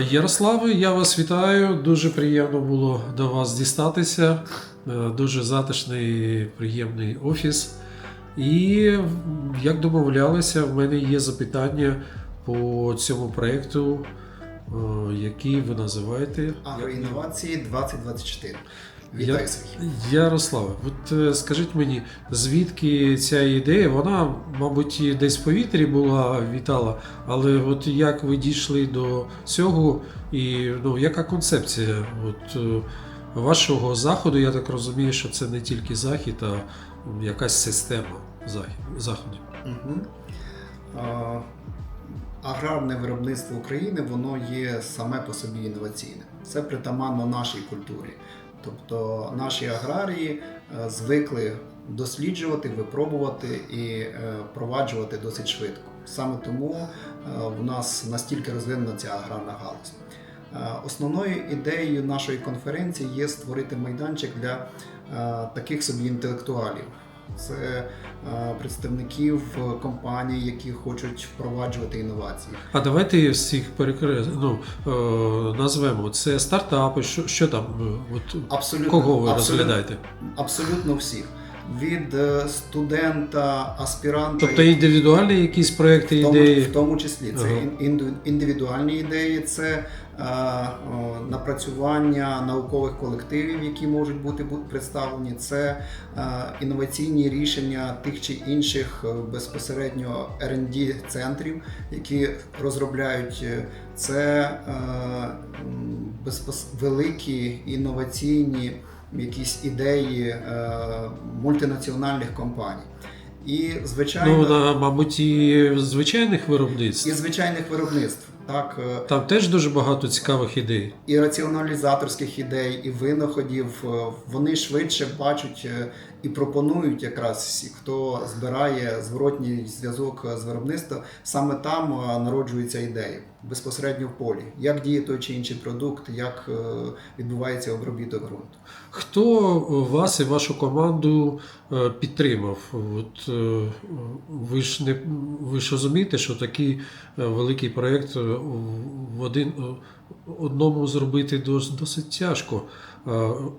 Ярославе, я вас вітаю. Дуже приємно було до вас дістатися. Е, Дуже затишний, приємний офіс. І як домовлялися, в мене є запитання по цьому проєкту, е, який ви називаєте. Агроінновації 2024. Вітаю, Сергій. Ярославе, от е, скажіть мені, звідки ця ідея? Вона, мабуть, і десь в повітрі була, вітала, але от як ви дійшли до цього, і ну, яка концепція от, е, вашого заходу? Я так розумію, що це не тільки захід, а якась система заходів. Угу. Аграрне виробництво України воно є саме по собі інноваційне. Це притаманно нашій культурі. Тобто наші аграрії е, звикли досліджувати, випробувати і проваджувати впроваджувати досить швидко. Саме тому е, в нас настільки розвинена ця аграрна галузь. Е, Основною ідеєю нашої конференції є створити майданчик для е, таких собі інтелектуалів. Це е, представників компаній, які хочуть впроваджувати інновації. А давайте всіх перекре... ну, е, назвемо. Це стартапи, що, що там? е, От, Абсолютно кого ви абсолютно, розглядаєте? абсолютно всіх. Від е, студента, аспіранта Тобто індивідуальні якісь проекти, в тому, ідеї? в тому числі це Ага. індивідуальні ідеї, це е, о, напрацювання наукових колективів, які можуть бути представлені, це е, інноваційні рішення тих чи інших е, безпосередньо R&D центрів, які розробляють е, це е, безпос- великі інноваційні якісь ідеї е, мультинаціональних компаній. І звичайно, Ну, на, мабуть, і звичайних виробництв. і звичайних виробництв. Так, е, Там теж дуже багато цікавих ідей. і раціоналізаторських ідей, і винаходів е, вони швидше бачать і пропонують якраз всі, хто збирає зворотній зв'язок з виробництва, саме там народжуються ідеї безпосередньо в полі, як діє той чи інший продукт, як е, відбувається обробіток ґрунту. Хто вас і вашу команду е, підтримав? От, е, ви, ж не, ви ж розумієте, що такий великий проєкт е, в один, одному зробити дос- досить тяжко.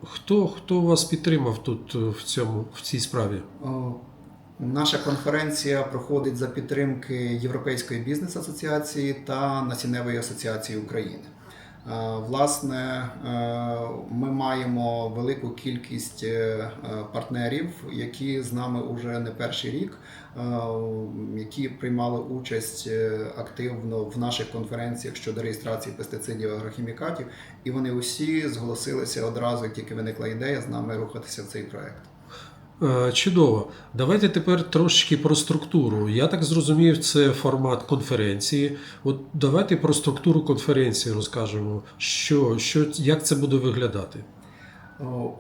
Хто, хто вас підтримав тут в, цьому, в цій справі? Наша конференція проходить за підтримки Європейської бізнес-асоціації та Насінневої асоціації України. Е, Власне, е, ми маємо велику кількість е, партнерів, які з нами вже не перший рік, які приймали участь активно в наших конференціях щодо реєстрації пестицидів агрохімікатів, і вони усі зголосилися одразу, як тільки виникла ідея з нами рухатися в цей проект. Е, Чудово. Давайте тепер трошки про структуру. Я так зрозумів, це формат конференції. От давайте про структуру конференції розкажемо, що, що, як це буде виглядати.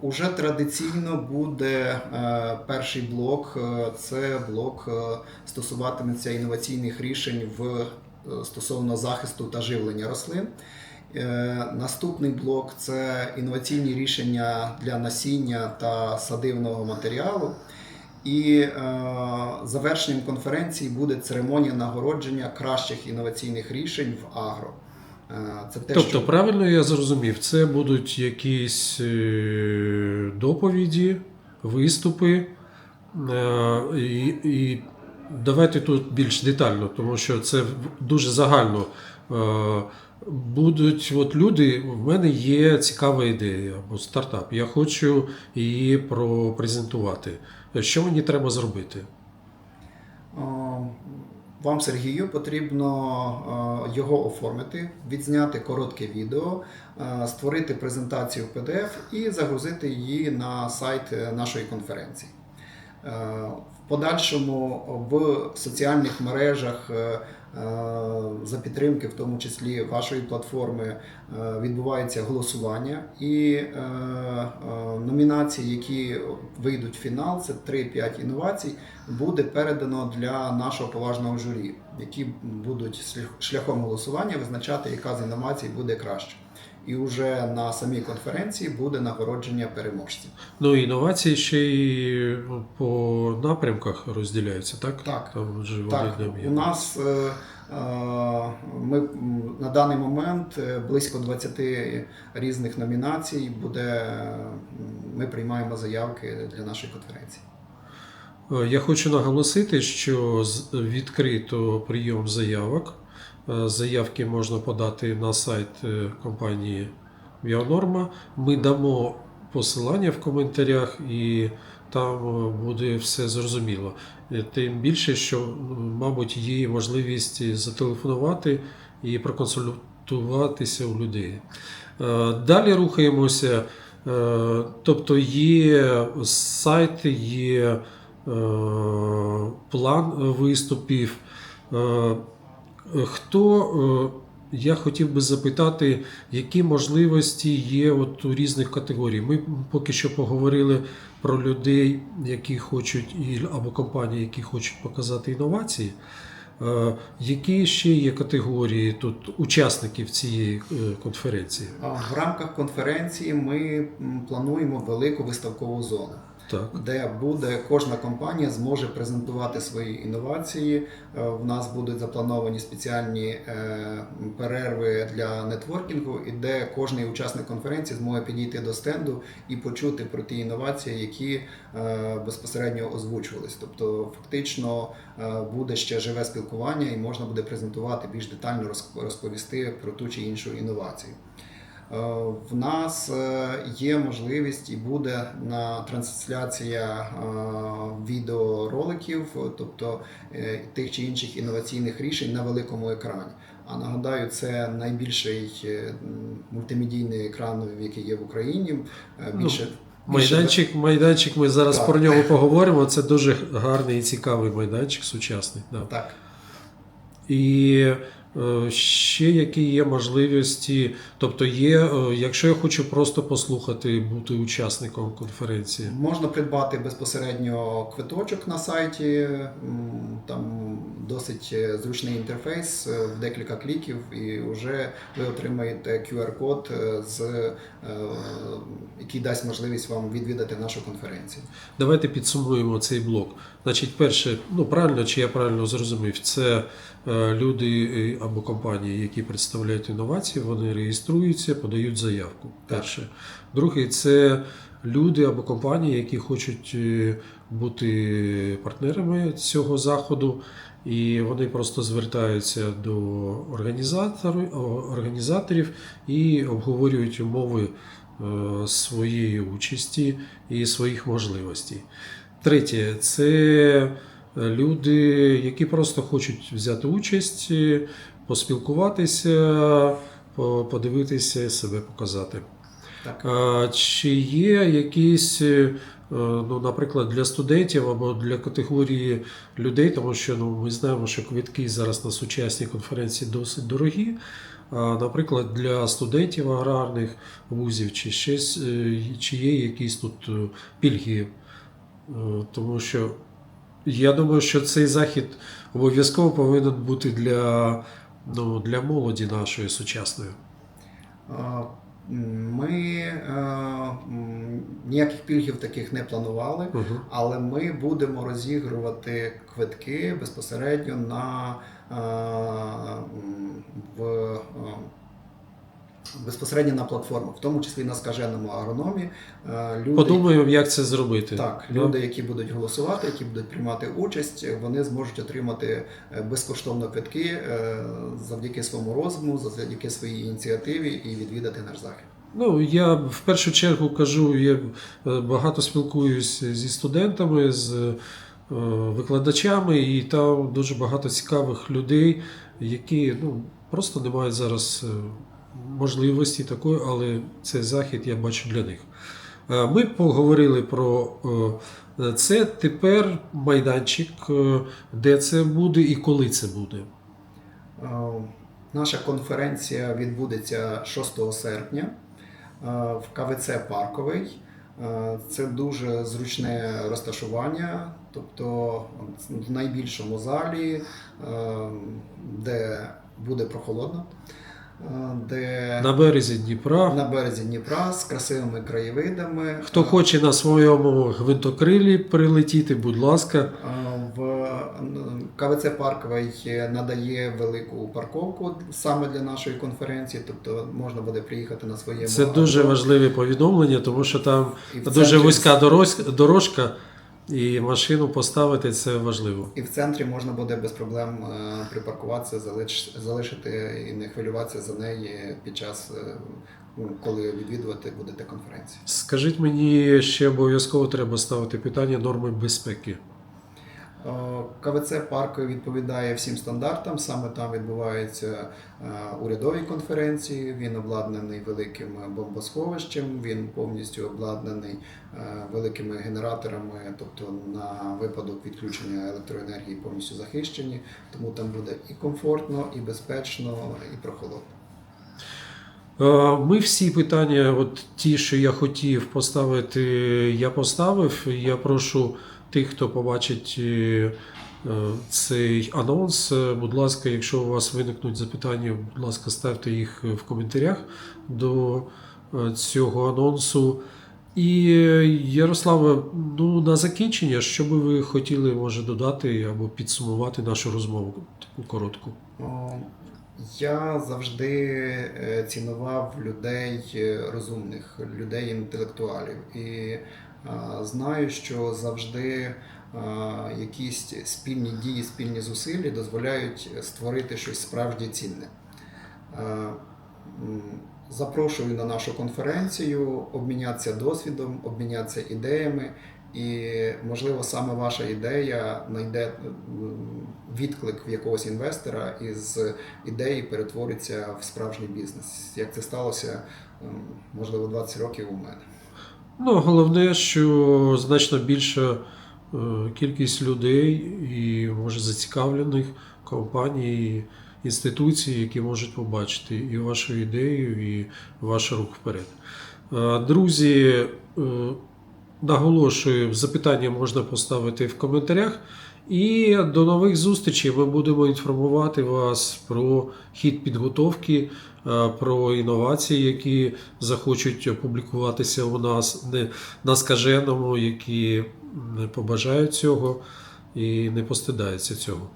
Уже традиційно буде е, перший блок. е, Це блок е, стосуватиметься інноваційних рішень в е, стосовно захисту та живлення рослин. Е, Наступний блок це інноваційні рішення для насіння та садивного матеріалу. І е, завершенням конференції буде церемонія нагородження кращих інноваційних рішень в агро. Е, Це те, тобто, що правильно я зрозумів, це будуть якісь доповіді, виступи. І, і давайте тут більш детально, тому що це дуже загально. Е, Будуть от люди, в мене є цікава ідея або стартап. Я хочу її пропрезентувати. Що мені треба зробити? Вам, Сергію, потрібно е, його оформити, відзняти коротке відео, е, створити презентацію в PDF і загрузити її на сайт е, нашої конференції. Е, В подальшому в соціальних мережах е, е, за підтримки, в тому числі вашої платформи, е, відбувається голосування і е, е, номінації, які вийдуть в фінал, це 3-5 інновацій, буде передано для нашого поважного журі, які будуть шляхом голосування визначати, яка з інновацій буде краще. І вже на самій конференції буде нагородження переможців. Ну, інновації ще й ну, по напрямках розділяються, так? Так. Там же вони Так, у нас е, е, ми на даний момент е, близько 20 різних номінацій буде. Ми приймаємо заявки для нашої конференції. Я хочу наголосити, що відкрито прийом заявок. Е, Заявки можна подати на сайт е, компанії Біонорма. Ми дамо посилання в коментарях і там е, буде все зрозуміло. Тим більше, що, мабуть, є можливість зателефонувати і проконсультуватися у людей. Далі рухаємося. Тобто є сайт, є план виступів. Е, Хто, е, я хотів би запитати, які можливості є от у різних категорій. Ми поки що поговорили про людей, які хочуть, або компанії, які хочуть показати інновації. Е, Які ще є категорії тут учасників цієї конференції? В рамках конференції ми плануємо велику виставкову зону. Так. де буде кожна компанія зможе презентувати свої інновації. Е, В нас будуть заплановані спеціальні е, перерви для нетворкінгу, і де кожний учасник конференції зможе підійти до стенду і почути про ті інновації, які е, безпосередньо озвучувались. Тобто, фактично буде ще живе спілкування, і можна буде презентувати більш детально розп- розповісти про ту чи іншу інновацію. Е, В нас е, є можливість і буде на трансляція е, відеороликів, тобто тих чи інших інноваційних рішень на великому екрані. А нагадаю, це найбільший мультимедійний екран, який є в Україні. Ну, Більше, Майданчик, майданчик, ми зараз Так. про нього поговоримо. Це дуже гарний і цікавий майданчик, сучасний. Да. Так. І ще які є можливості, тобто є, е, якщо я хочу просто послухати, бути учасником конференції. Можна придбати безпосередньо квиточок на сайті. Там досить е, зручний інтерфейс е, в декілька кліків, і вже ви отримаєте QR-код, е, який дасть можливість вам відвідати нашу конференцію. Давайте підсумуємо цей блок. Значить, перше, ну правильно чи я правильно зрозумів, це люди або компанії, які представляють інновації, вони реєструються, подають заявку. Так. Перше. Другий це люди або компанії, які хочуть бути партнерами цього заходу. І вони просто звертаються до організаторів, і обговорюють умови е, своєї участі і своїх можливостей. Третє це люди, які просто хочуть взяти участь, е, поспілкуватися, по- подивитися, себе показати. Так. Чи є якісь, е, ну, наприклад, для студентів або для категорії людей, тому що ну, ми знаємо, що квитки зараз на сучасні конференції досить дорогі. А, наприклад, для студентів аграрних вузів, чи щось, е, чи є якісь тут е, пільги, Е, тому що я думаю, що цей захід обов'язково повинен бути для, ну, для молоді нашої сучасної. Ми е, ніяких пільгів таких не планували. Але ми будемо розігрувати квитки безпосередньо на е, в е, безпосередньо на платформах, в тому числі на скаженому агрономі. Е, Люди, Подумаємо, як це зробити. так, Да? люди, які будуть голосувати, які будуть приймати участь, вони зможуть отримати е, безкоштовно квитки е, завдяки своєму розуму, завдяки своїй ініціативі і відвідати наш захід. Ну, я в першу чергу кажу, я багато спілкуюся зі студентами, з викладачами, і там дуже багато цікавих людей, які ну, просто не мають зараз можливості такої, але цей захід я бачу для них. Е, Ми поговорили про е, це. Тепер майданчик, е, де це буде і коли це буде. Наша конференція відбудеться 6 серпня в КВЦ Парковий. Це дуже зручне розташування, тобто в найбільшому залі, де буде прохолодно. Де На березі Дніпра. на березі Дніпра з красивими краєвидами. Хто хоче на своєму гвинтокрилі прилетіти, будь ласка. Е, В КВЦ Парковий надає велику парковку саме для нашої конференції, тобто можна буде приїхати на своєму Це дуже важливе повідомлення, тому що там дуже вузька дорож- дорожка, і машину поставити це важливо. І в центрі можна буде без проблем е, припаркуватися, залиш, залишити і не хвилюватися за неї під час, е, ну, коли відвідувати будете конференцію. Скажіть мені, ще обов'язково треба ставити питання норми безпеки. Е, КВЦ парк відповідає всім стандартам. Саме там відбуваються е, урядові конференції. Він обладнаний великим бомбосховищем. Він повністю обладнаний е, великими генераторами, тобто на випадок відключення електроенергії повністю захищені. Тому там буде і комфортно, і безпечно, і прохолодно. Ми всі питання, от ті, що я хотів поставити, я поставив. Я прошу тих, хто побачить е, е, цей анонс. е, Будь ласка, якщо у вас виникнуть запитання, будь ласка, ставте їх в коментарях до цього анонсу. І Ярославе, ну на закінчення, що би ви хотіли може додати або підсумувати нашу розмову таку коротку? Я завжди цінував людей розумних, людей інтелектуалів. І знаю, що завжди якісь спільні дії, спільні зусилля дозволяють створити щось справді цінне. Запрошую на нашу конференцію обмінятися досвідом, обмінятися ідеями, і можливо саме ваша ідея знайде відклик в якогось інвестора і з ідеї перетвориться в справжній бізнес. Як це сталося, можливо, 20 років у мене. Ну, головне, що значно більша е, кількість людей і може зацікавлених компаній, інституцій, які можуть побачити і вашу ідею, і ваш рух вперед. Е, Друзі, е, наголошую, запитання можна поставити в коментарях. І до нових зустрічей. Ми будемо інформувати вас про хід підготовки, е, про інновації, які захочуть опублікуватися у нас не на скаженому, які не побажають цього і не постидаються цього.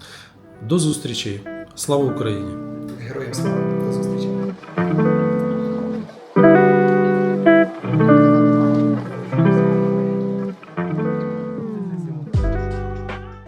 До зустрічі! Слава Україні! Героям слава!